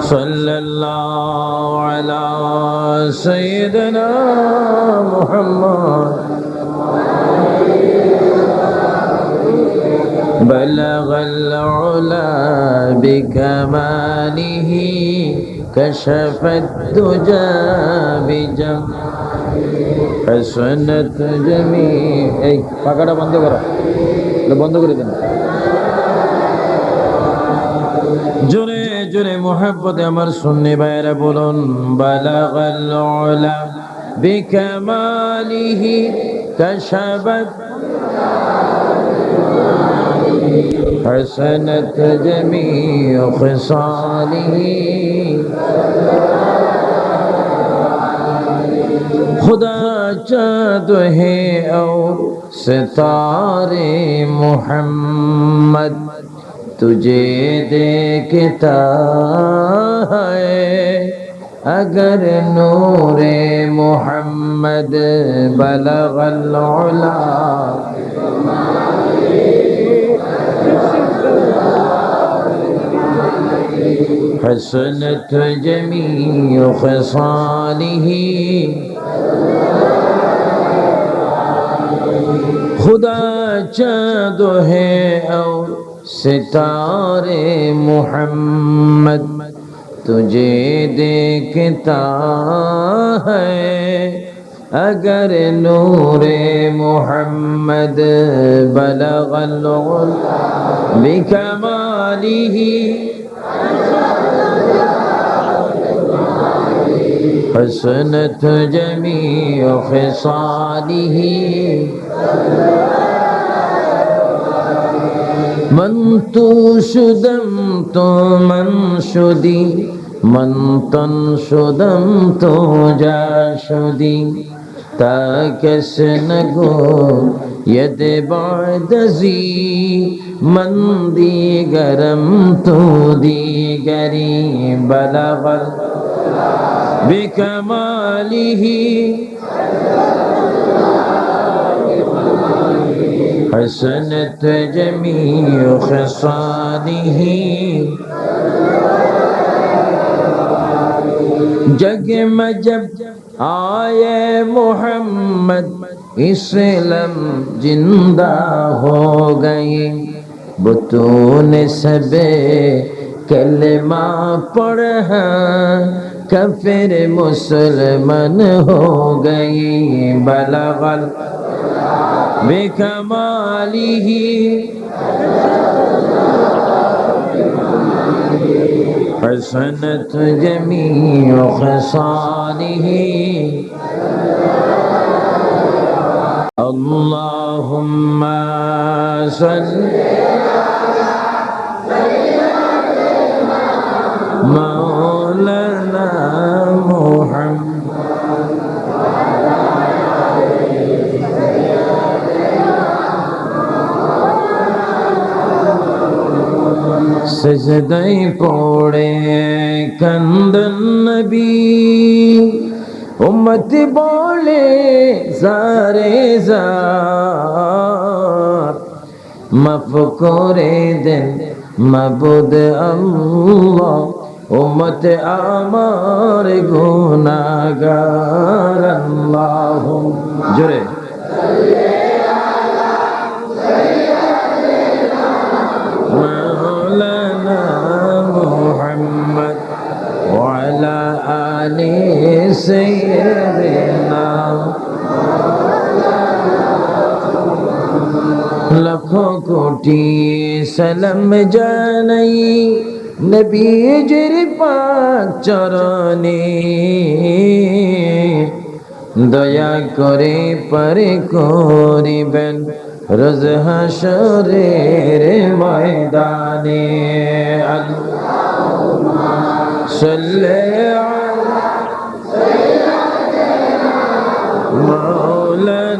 صلى الله على سيدنا محمد. بلغ العلا بكماله كشف الدجى بجماله حسنت جميع إيه، فقط بند کرو جوري جوري محبة أمر سني بير بولون بلغ العلا بكماله تشابت حسنت جميع خصاله خدا جادو أو ستار محمد تجھے دیکھتا ہے۔ اگر نور محمد بلغ العلا۔ حسنت جميع خصاله خدا چاند ہے اور ستارے محمد تجھے دیکھتا ہے اگر نور محمد بلغ العلا بكماله حسنت جميع خصاله من تشدم تو من شدی، من تنشدم تو جا شدی۔ تا کس نگو ید بعد زی، من دیگرم تو دیگری بلغل۔ بكماله حسن جميع خصاله جگ مجب جب آئے محمد، اسلم زندہ ہو گئی بتون سب کلمہ پڑھا کفر مسلمن ہو گئی بلغل بكماله. حسنت جميع خصاله. اللهم صل مولانا محمد সজদাই পড়ে কন্দন নবী উম্মত বলে সারে জার মাফ করে দেন মাবুদ আল্লাহ উম্মত আমার গুনাহগার আল্লাহ জোরে مولانا محمد وعلى آل سيدنا লক্ষ কোটি সালাম জানাই নবীজির পাক চরণে দয়া করে পরে করিবেন রোজ হাসরের ময়দানে সাল্লাল্লাহু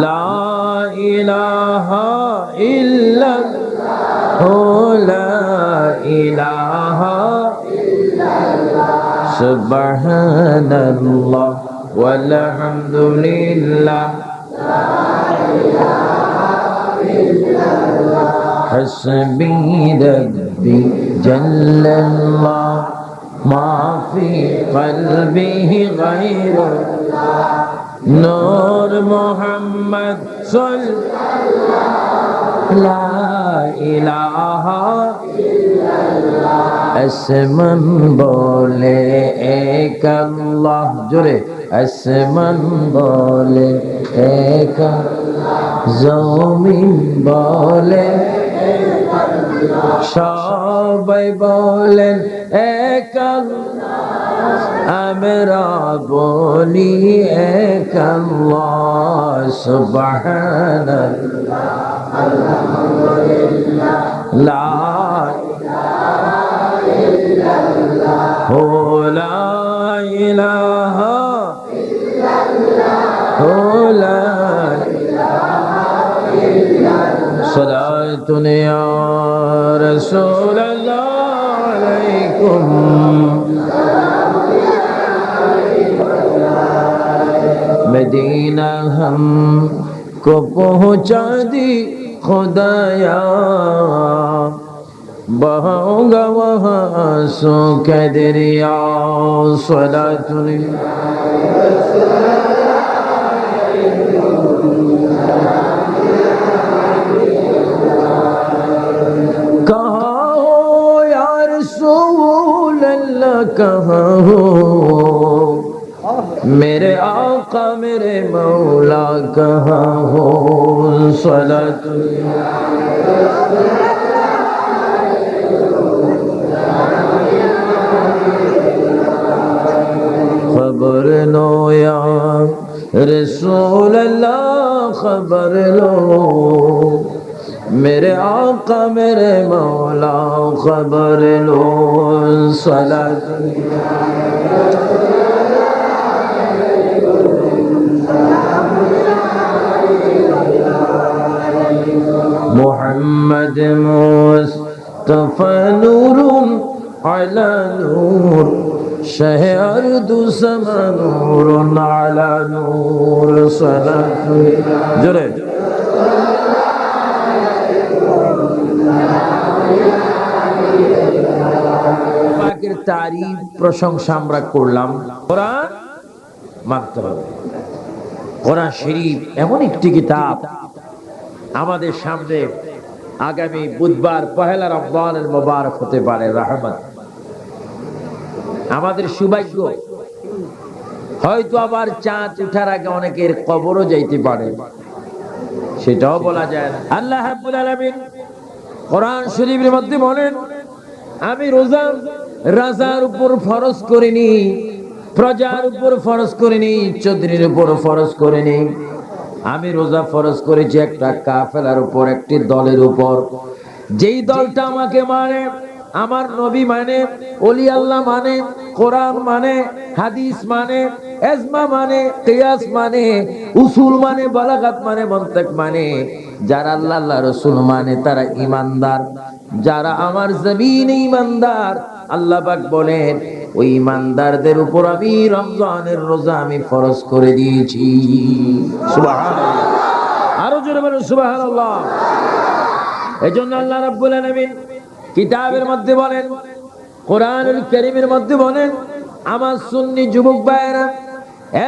لا إله إلا الله. لا إله سبحان الله. والحمد لله حسبي ربي جل الله. ما في قلبه غير الله. নূর মোহাম্মদ সল আসমান বলে, এক আল্লাহ, জোরে, আসমান বলে, এক জমিন বলে, সবাই বলেন, এক امرا بولي إيك الله سبحان الله الحمد لله لا إله إلا الله. لا اله الا الله لا اله الا الله صلاة يا رسول الله عليكم. مدینہ ہم کو پہنچا دی خدایا بہاؤں گا وہاں سو کے دریا سلا تری کہاں ہو یا رسول اللہ کہاں ہو میرے آ آقا میرے مولا کہاں ہو سلط خبر لو یا رسول اللہ خبر لو میرے آقا میرے مولا خبر لو سلط محمد مصطفى نور على نور شهر سما نور على نور صلاة جرد পাকের তারিফ প্রশংসা আমরা করলাম কোরআন মানতে হবে কোরআন শরীফ এমন একটি কিতাব আমাদের সামনে আগামী বুধবার পহেলা রমজানের মোবারক হতে পারে, রহমত। আমাদের সৌভাগ্য, হয়তো আবার চাঁদ উঠার আগে অনেকের কবরও যাইতে পারে। সেটাও বলা যায় আল্লাহ কোরআন শরীফের মধ্যে বলেন, আমি রোজা, রাজার উপর ফরজ করিনি, প্রজার উপর ফরজ করিনি, চৌধুরীর উপর ফরজ করিনি। আমি রোজা ফরজ করেছি একটা কাফেলার উপর, একটি দলের উপর। যেই দলটা আমাকে মানে আমার নবী মানে অলি আল্লাহ মানে কোরআন মানে হাদিস মানে এজমা মানে কিয়াস মানে উসুল মানে বালাগাত মানে মন্তেক মানে যারা আল্লাহ আল্লাহ রসুল মানে তারা ইমানদার। যারা আমার জমিন ইমানদার, আল্লাহ পাক বলেন ওই ইমানদারদের উপর আমি রমজানের রোজা আমি ফরজ করে দিয়েছি আরও জোরে বলুন এই জন্য আল্লাহ রাব্বুল আলামিন কিতাবের মধ্যে বলেন, কোরআনুল কারীমের মধ্যে বলেন, আমার সুন্নি যুবক ভাইয়েরা,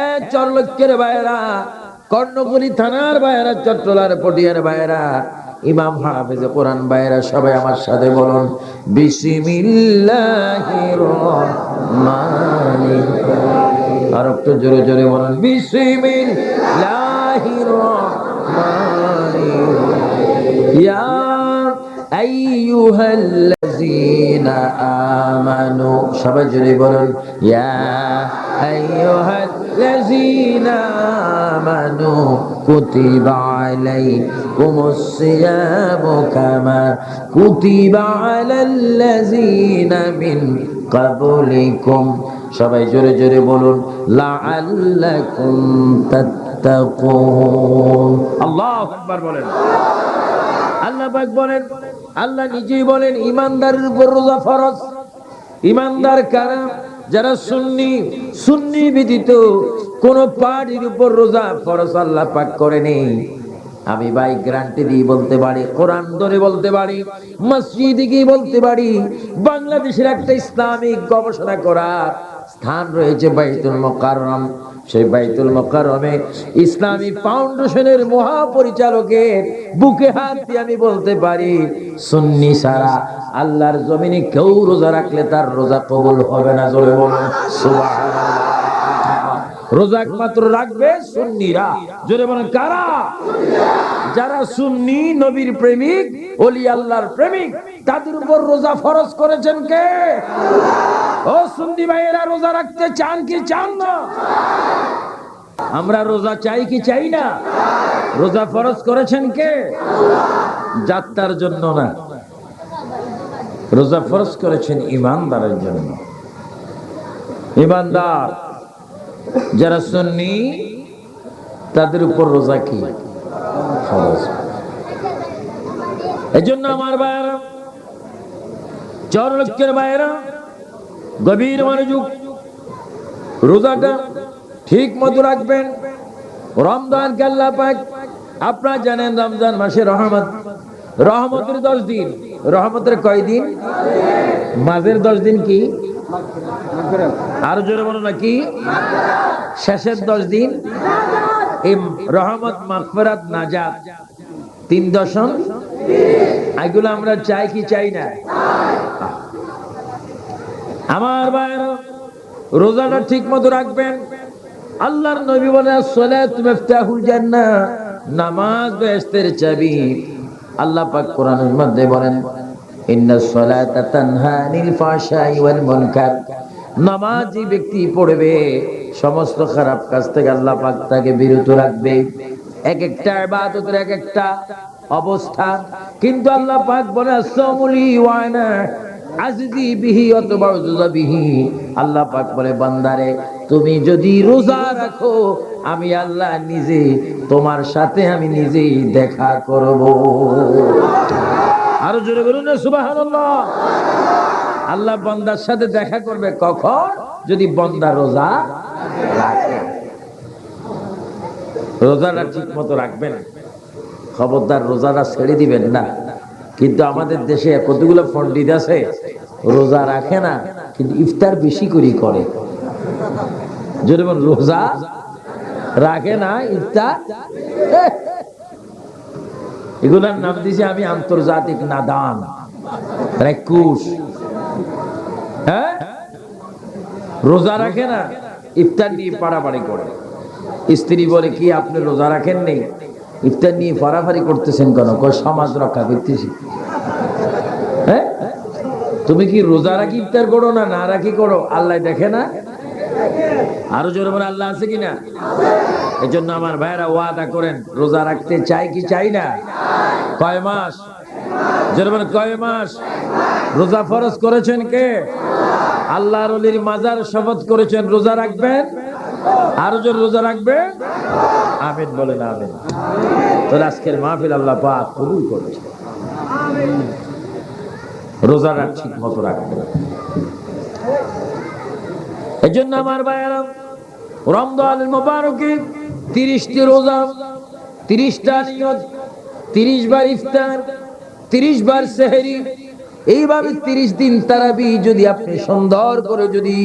এ চরলক্ষের ভাইয়েরা, কর্ণফুলী থানার ভাইয়েরা, চট্টলার পটিয়ার ভাইয়েরা, ইমাম হাফেজে কোরআন ভাইয়েরা, সবাই আমার সাথে বলুন, বিসমিল্লাহির রহমানির রহিম। আর একটু জোরে জোরে বলুন আমানু। সবাই জোরে বলুন আমানু, কুতিবা আলাইকুমুস সিয়ামু কামা কুতিবা আলাল্লাযীনা মিন ক্বাবলিকুম সবাই জোরে জোরে বলুন, লাআল্লাকুম তাত্তাকুন। আল্লাহু আকবার বলেন। আল্লাহ পাক বলেন, আল্লাহ নিজেই বলেন, ইমানদারের উপর রোজা ফরজ। ইমানদার কারা? যারা সুন্নি সুন্নি ব্যতীত কোন পার্টির উপর রোজা ফরজ আল্লাহ পাক করেনি। আমি ভাই গ্যারান্টি দিয়ে বলতে পারি, কোরআন ধরে বলতে পারি, মসজিদে গিয়ে বলতে পারি, বাংলাদেশের একটা ইসলামিক গবেষণা করার স্থান রয়েছে বাইতুল মোকাররম। সেই বাইতুল মোকাররমে ইসলামী ফাউন্ডেশনের মহাপরিচালকের বুকে হাত দিয়ে আমি বলতে পারি, সুন্নি সারা আল্লাহর জমিনে কেউ রোজা রাখলে তার রোজা কবুল হবে না, জোরে বলুন রোজা একমাত্র রাখবে সুন্নিরা। জোরে বলেন, কারা? যারা সুন্নি, নবীর প্রেমিক, ওলি আল্লাহর প্রেমিক, তাদের উপর রোজা ফরজ করেছেন কে? ও সুন্নি ভাইয়েরা, রোজা রাখতে চান কি চান না? আমরা রোজা চাই কি চাই না? রোজা ফরজ করেছেন কে? যাত্রার জন্য না। রোজা ফরজ করেছেন ইমানদারের জন্য। ইমানদার যারা সুন্নি, তাদের উপর রোজা কি? ফরজ। এজন্য আমার ভাইয়েরা চার লক্ষের ভাইয়েরা, গভীর মনোযোগ, রোজাটা ঠিক মতো রাখবেন। রমজান পাক, আপনারা জানেন রমজান মাসে রহমত, রহমতের দশ দিন। রহমতের কয় দিন মাঝের দশ দিন কি? আরও জোরে বলো না কি শেষের দশ দিন। এই রহমত, মাগফিরাত, নাজাত। তিন দশম এগুলো আমরা চাই কি চাই না? আমার ভাইয়েরা, রোজাটা ঠিক মতো রাখবেন। আল্লাহর নবী বলে সালাত মিফতাহুল জান্নাহ। নামাজ বেহেশতের চাবি। আল্লাহ পাক কোরআনের মধ্যে বলেন নামাজি ব্যক্তি পড়বে, সমস্ত খারাপ কাজ থেকে আল্লাহ পাক তাকে বিরত রাখবে। এক একটা এক একটা অবস্থা। কিন্তু আল্লাহ পাক বলে বিহি অথবা বিহি। আল্লাহ বলে, বান্দারে, তুমি যদি রোজা রাখো, আমি আল্লাহ নিজে তোমার সাথে আমি নিজেই দেখা করব। আরও জোরে বলুন আল্লাহ বান্দার সাথে দেখা করবে কখন? যদি বান্দা রোজা রাখে। রোজাটা ঠিক মতো রাখবেন খবরদার রোজাটা ছেড়ে দিবেন না। কিন্তু আমাদের দেশে কতগুলো পণ্ডিত আছে, রোজা রাখে না, কিন্তু ইফতার বেশি করে করে। যেরকম রোজা রাখে না, ইফতার! এগুলার নাম দিয়েছি আমি আন্তর্জাতিক নাদান। রেকুশ। হ্যাঁ? রোজা রাখে না, ইফতার নিয়ে পাড়াপাড়ি করে। স্ত্রী বলে, কি আপনি রোজা রাখেন নেই ইফতার নিয়ে ফাড়াফাড়ি করতেছেন কেন? সমাজ রক্ষা করতেছি। হ্যাঁ? তুমি কি রোজা রাখি, ইফতার করো না না রাখি করো? আল্লাহ দেখে না? আরও জোরে আল্লাহ আছে কিনা? এই জন্য আমার ভাইরা ওয়াদা করেন, রোজা রাখতে চাই কি চাই না? কয় মাস? বলে কয় মাস? রোজা ফরজ করেছেন কে? আল্লাহর অলির মাজার শপথ করেছেন, রোজা রাখবেন? আরও জোর রোজা রাখবেন? আমিন বলেন, আমিন। তো আজকের মাহফিল আল্লাহ পাক কবুল করেছে রোজাটা ঠিক মতো রাখবেন। এজন্য আমার ভাইয়েরাম রমজান মোবারকে তিরিশটি রোজা, তিরিশটা নিয়ত তিরিশ বার ইফতার তিরিশ বার সেহেরি। এইভাবে তিরিশ দিন তারাবি যদি আপনি সুন্দর করে যদি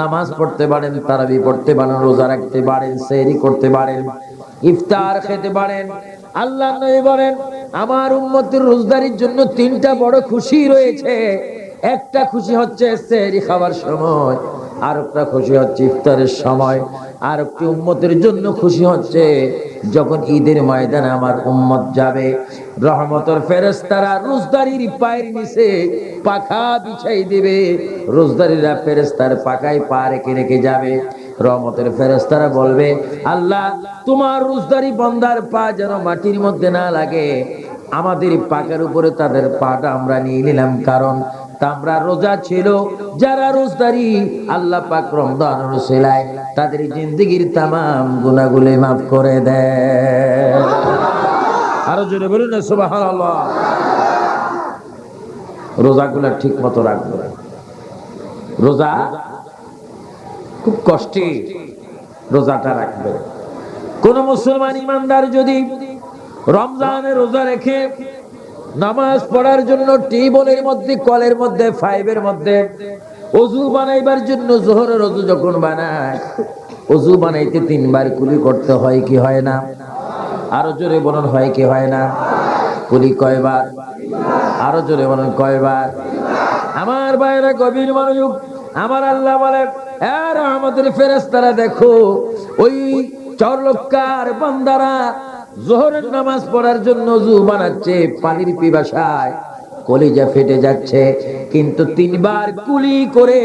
নামাজ পড়তে পারেন, তারাবি পড়তে পারেন, রোজা রাখতে পারেন, সেহরি করতে পারেন, ইফতার খেতে পারেন, আল্লাহ বলেন, আমার উম্মতের রোজদারির জন্য তিনটা বড় খুশি রয়েছে। একটা খুশি হচ্ছে সেহরি খাবার সময় আর একটা খুশি হচ্ছে ইফতারের সময়। আর একটি উম্মতের জন্য খুশি হচ্ছে যখন ঈদের ময়দানে আমার উম্মত যাবে। রহমতের ফেরেস্তারা রোজদারির পায়ের নিচে পাখা বিছাই দিবে। রোজদারিরা ফেরেস্তার পাকায় পা রেখে রেখে যাবে। রহমতের ফেরেস্তারা বলবে, আল্লাহ, তোমার রোজদারি বন্দার পা যেন মাটির মধ্যে না লাগে। আমাদের পাকের উপরে তাদের পাটা আমরা নিয়ে নিলাম কারণ রোজা ছিল, যারা রোজদারি আল্লাহ পাক রসেলায় তাদের জিন্দগির তামাম গুনাগুলি মাফ করে দেয় আরও জোরে বলুন না ঠিক মতো রাখব রোজা খুব কষ্টে রোজাটা রাখবে। কোন মুসলমান ইমানদার যদি রমজানে রোজা রেখে নামাজ পড়ার জন্য টিবলের মধ্যে, কলের মধ্যে, ফাইভের মধ্যে। অজু বানাইবার জন্য জোহরের অজু যখন বানায় অজু বানাইতে তিনবার কুলি করতে হয় কি হয় না? আরও জোরে বলুন, হয় কি হয় না? কুলি কয়বার? আরও জোরে বলুন, কয়বার? আমার বাইরে গভীর মনোযোগ, আমার আল্লাহ বলে আর আমাদের ফেরেস্তারা দেখো, ওই চরলক্কার বান্দারা জোহরের নামাজ পড়ার জন্য জু বানাচ্ছে, পানির পিপাসায় কলিজা ফেটে যাচ্ছে। কিন্তু তিনবার কুলি করে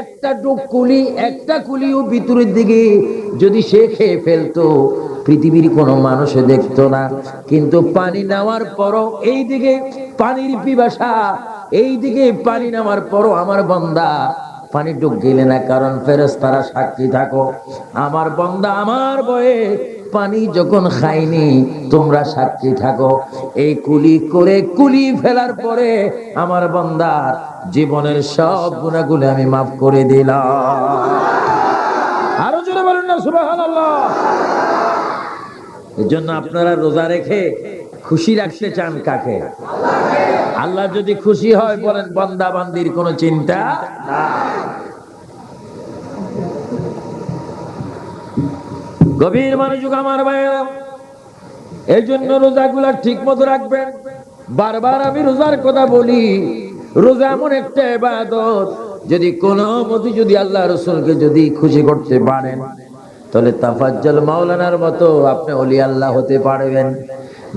একটা কুলি, একটা কুলিও ভিতরের দিকে যদি সে খেয়ে ফেলতো, পৃথিবীর কোনো মানুষে দেখতো না। কিন্তু পানি নেওয়ার পরও এই দিকে পানির পিপাসা এই দিকে পানি নেওয়ার পরও আমার বন্দা পানি ডুব গেলে না, কারণ ফেরস তারা সাক্ষী থাকো। আমার বন্দা আমার বয়ে পানি যখন খাইনি, তোমরা সাক্ষী থাকো। এই কুলি করে কুলি ফেলার পরে আমার বন্দার জীবনের সব গুণাগুলি আমি মাফ করে দিলাম। আরও জোরে বলুন না, সুবহানাল্লাহ। জন্য আপনারা রোজা রেখে খুশি রাখতে চান কাকে? আল্লাহ যদি খুশি হয় বলেন বন্দা বান্দির কোনো চিন্তা না গভীর মনোযোগ আমার ভাইয়েরা, এই জন্য রোজাগুলা ঠিক মতো রাখবেন। বারবার আমি রোজার কথা বলি, রোজা এমন একটা ইবাদত, যদি কোনো মতে যদি আল্লাহ রসুলকে যদি খুশি করতে পারেন, তাহলে তাফাজ্জল মাওলানার মতো আপনি অলি আল্লাহ হতে পারবেন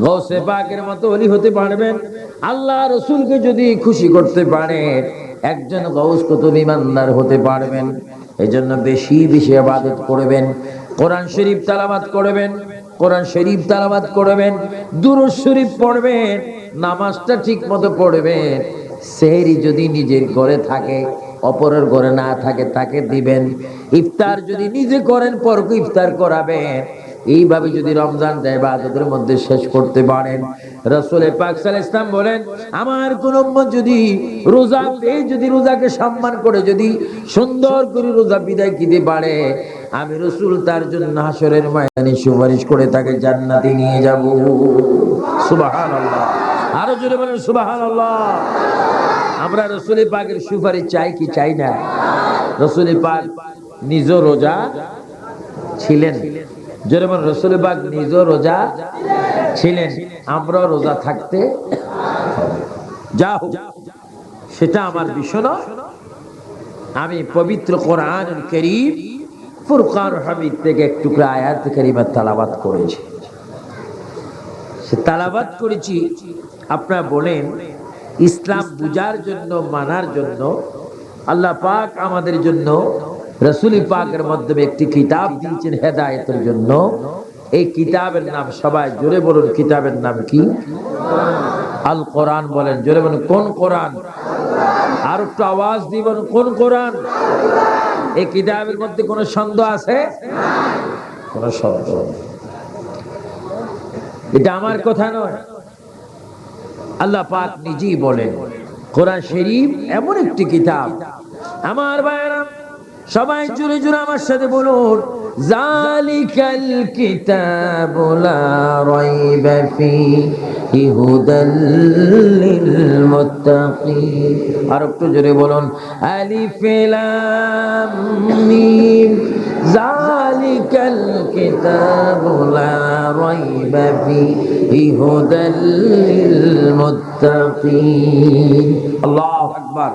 গৌসে পাকের মতো অলি হতে পারবেন। আল্লাহ রসুলকে যদি খুশি করতে পারেন একজন গৌস কত ইমানদার হতে পারবেন। এই জন্য বেশি বেশি আবাদত করবেন। কোরআন শরীফ তালাবাদ করবেন, কোরআন শরীফ তালাবাদ করবেন, দুরুদ শরীফ পড়বেন, নামাজটা ঠিক মতো পড়বেন, সেহরি যদি নিজের ঘরে থাকে, অপরের ঘরে না থাকে তাকে দিবেন, ইফতার যদি নিজে করেন, পরকে ইফতার করাবেন, এইভাবে যদি রমজান দেয় বা তাদের মধ্যে শেষ করতে পারেন। রসুলের পাক সাল ইসলাম বলেন, আমার কোন যদি রোজা পেয়ে যদি রোজাকে সম্মান করে, যদি সুন্দর করে রোজা বিদায় দিতে পারে আমি রসুল তার জন্য হাসরের ময়দানে সুপারিশ করে তাকে জান্নাতে নিয়ে যাব। সুবাহান আরও জোরে বলেন সুবাহান আমরা রসুল পাকের সুপারিশ চাই কি চাই না? রসুল পাক নিজ রোজা ছিলেন। যেরকম রসুল পাক নিজ রোজা ছিলেন। আমরা রোজা থাকতে যা হোক, সেটা আমার বিষয়। আমি পবিত্র কোরআন করিম ফুরকান হামিদ থেকে এক টুকরা আয়াত করিমা তালাবাত করেছি। সে তালাবাত করেছি, আপনারা বলেন, ইসলাম বুঝার জন্য, মানার জন্য, আল্লাহ পাক আমাদের জন্য, রসুলি পাকের মাধ্যমে একটি কিতাব দিয়েছেন হেদায়তের জন্য। এই কিতাবের নাম সবাই জোরে বলুন, কিতাবের নাম কি? আল কোরআন বলেন, জোরে বলুন, কোন কোরআন? আর একটু আওয়াজ দিবেন, কোন কোরআন? এই কিতাবের মধ্যে কোনো সন্দেহ আছে? এটা আমার কথা নয়। আল্লাহ পাক নিজেই বলেন, কোরআন শরীফ এমন একটি কিতাব। আমার ভাইয়েরা সবাই জুড়ে জুড়ে আমার সাথে বলুন, জালিকাল কিতাবুলা রাইবা ফি হুদাল মুত্তাকিন আর একটু জোরে বলুন, আলিফ লাম মিম লা রাইবা ফীহি হুদাল লিল মুত্তাকিন আল্লাহু আকবার।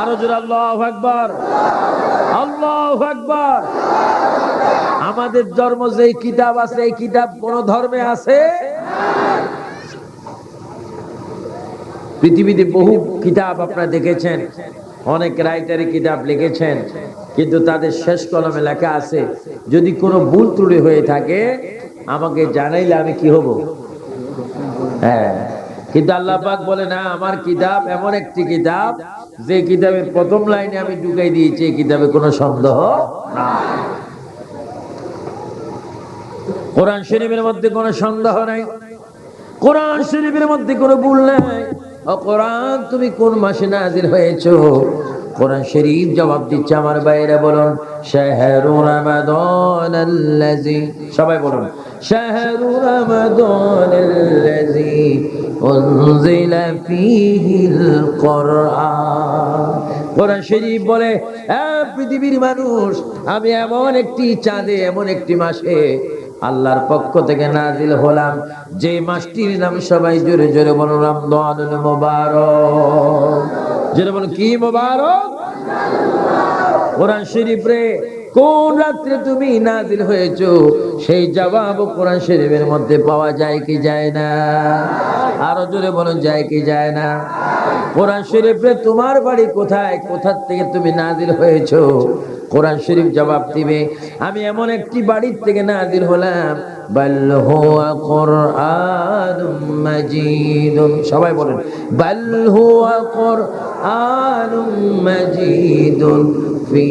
আরও জোরে আল্লাহু আকবার। আল্লাহু আকবার। আমাদের ধর্ম যে কিতাব আছে, এই কিতাব কোন ধর্মে আছে? পৃথিবীতে বহু কিতাব আপনারা দেখেছেন। অনেক রাইটারি কিতাব লিখেছেন। কিন্তু তাদের শেষ কলমে লেখা আছে, যদি কোনো ভুল ত্রুটি হয়ে থাকে, আমাকে জানাইলে আমি কি হব? হ্যাঁ। কিন্তু আল্লাহ পাক বলে না, আমার কিতাব এমন একটি কিতাব, যে কিতাবের প্রথম লাইনে আমি ঢুকাই দিয়েছি, এই কিতাবে কোনো সন্দেহ নাই। কোরআন শরীফের মধ্যে কোনো সন্দেহ নাই। কোরআন শরীফের মধ্যে কোনো ভুল নাই। ও কোরআন, তুমি কোন মাসে নাজির হয়েছো? কোরআন শরীফ জবাব দিচ্ছে আমার বাইরে বলুন শাহরু রমাদান আল্লাযী সবাই বলুন শাহরু রমাদান আল্লাযী উনজিলা ফীহিল কোরআন কোরআন শরীফ বলে পৃথিবীর মানুষ, আমি এমন একটি চাঁদে, এমন একটি মাসে আল্লাহর পক্ষ থেকে নাজিল হলাম। যে মাসটির নাম সবাই জোরে জোরে বলুন রমদানুল মোবারক। বলুন, কি মোবারক? কোরআন শরীফ রে কোন রাত্রে তুমি নাজিল হয়েছো? সেই জবাব কোরআন শরীফের মধ্যে পাওয়া যায় কি যায় না? আরও জোরে বলুন, যায় কি যায় না? কোরআন শরীফে তোমার বাড়ি কোথায়? কোথার থেকে তুমি নাজিল হয়েছো? কোরআন শরীফ জবাব দিবে। আমি এমন একটি বাড়ির থেকে নাজিল হলাম। বাল হুয়া কোরআনুম মাজিদুন। সবাই বলেন, বাল হুয়া কোরআনুম মাজিদুন ফি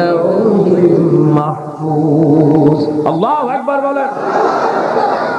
লাউহিম মাহফুজ। আল্লাহু বলেন।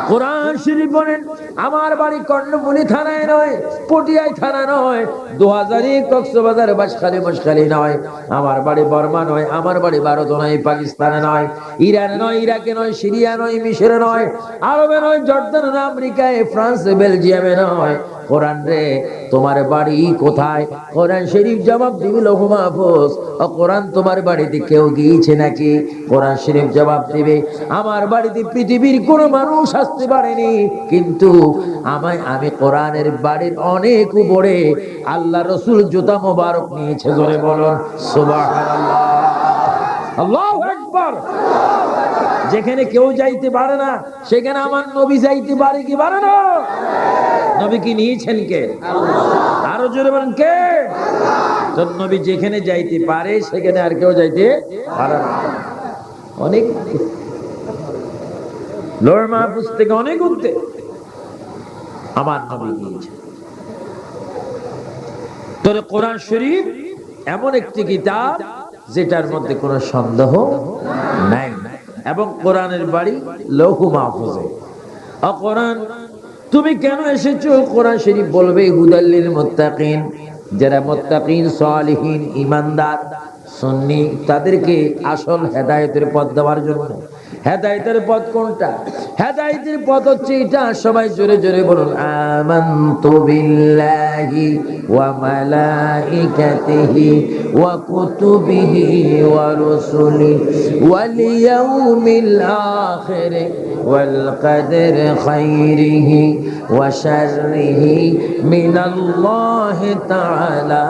কোরআন শরীফ বলেন, আমার বাড়ি কর্ণফুলি থানায় নয়, পটিয়াই থানা নয় দু হাজারই কক্সবাজার বাসখালি বাসখালী নয়, আমার বাড়ি বর্মা নয়, আমার বাড়ি ভারত নয় পাকিস্তানে নয়, ইরান নয়, ইরাকে নয়, সিরিয়া নয়, মিশরে নয়, আরবে নয়, জর্দান নয়, আমেরিকায়, ফ্রান্স, বেলজিয়ামে নয় কোরআন রে, তোমার বাড়ি কোথায়? কোরআন শরীফ জবাব দিবি লৌহ মাহফুজ। ও কোরআন তোমার বাড়িতে কেউ গিয়েছে নাকি? কোরআন শরীফ জবাব দিবে, আমার বাড়িতে পৃথিবীর কোনো মানুষ আসতে পারেনি। কিন্তু আমায়, আমি কোরআনের বাড়ির অনেক উপরে আল্লাহ রসুল জুতা মোবারক নিয়েছে, জোরে বলুন। সুবহানাল্লাহ। আল্লাহু আকবার। যেখানে কেউ যাইতে পারে না, সেখানে আমার নবী যাইতে পারে কি পারে না? নবী কি নিয়েছেন কে? আরও জোরে বলেন, কে? তোর নবী যেখানে যাইতে পারে, সেখানে আর কেউ যাইতে পারে না। অনেক লোর মাহফুজ থেকে অনেক উঠতে আমার নবী গিয়েছেন তোর কোরআন শরীফ এমন একটি কিতাব যেটার মধ্যে কোনো সন্দেহ নাই। এবং কোরআনের বাড়ি লৌহু মাহফুজে। ও কোরআন তুমি কেন এসেছ? কোরআন শরীফ বলবে হুদাল্লিল মুত্তাকিন যারা মুত্তাকিন, সালিহিন ইমানদার সন্নি, তাদেরকে আসল হেদায়তের পথ দেওয়ার জন্য। হেদায়তের পথ কোনটা? হেদায়তের পথ হচ্ছে এটা। সবাই জোরে জোরে বলুন, আমন্ত বিল্লাহি ওয়া মালাইকাতিহি ওয়া কুতুবিহি ওয়া রুসুলি ওয়াল ইয়াউমিল আখির ওয়াল কদর খাইরিহি ওয়া শাররিহি মিনাল্লাহ তাআলা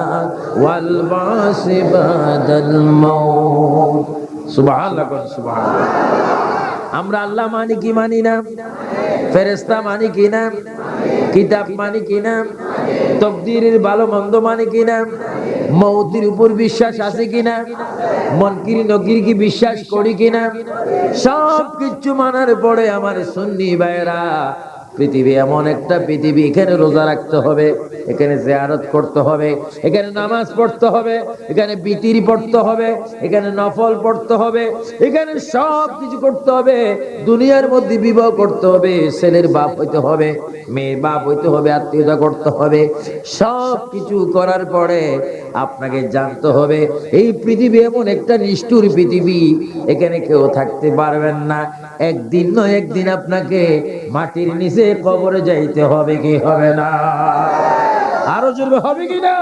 ওয়াল বাসি বাদাল মাউত। আমরা আল্লাহ মানি কি মানি না? ফেরেস্তা মানি কি না? কিতাব মানি কি না? তকদিরের ভালো মন্দ মানি কি না? মৌতির উপর বিশ্বাস আছে কিনা মনকির নকির কি বিশ্বাস করি কিনা সব কিছু মানার পরে আমার সুন্নি ভাইরা পৃথিবী এমন একটা পৃথিবী, এখানে রোজা রাখতে হবে। এখানে জিয়ারত করতে হবে, এখানে নামাজ পড়তে হবে, এখানে বিতির পড়তে হবে, এখানে নফল পড়তে হবে, এখানে সব কিছু করতে হবে, দুনিয়ার মধ্যে বিবাহ করতে হবে, ছেলের বাপ হইতে হবে, মেয়ের বাপ হইতে হবে, আত্মীয়তা করতে হবে, সব কিছু করার পরে আপনাকে জানতে হবে, এই পৃথিবী এমন একটা নিষ্ঠুর পৃথিবী, এখানে কেউ থাকতে পারবেন না, একদিন নয়, একদিন আপনাকে মাটির নিচে কবরে যাইতে হবে, কি হবে না? জোরে হবে কি না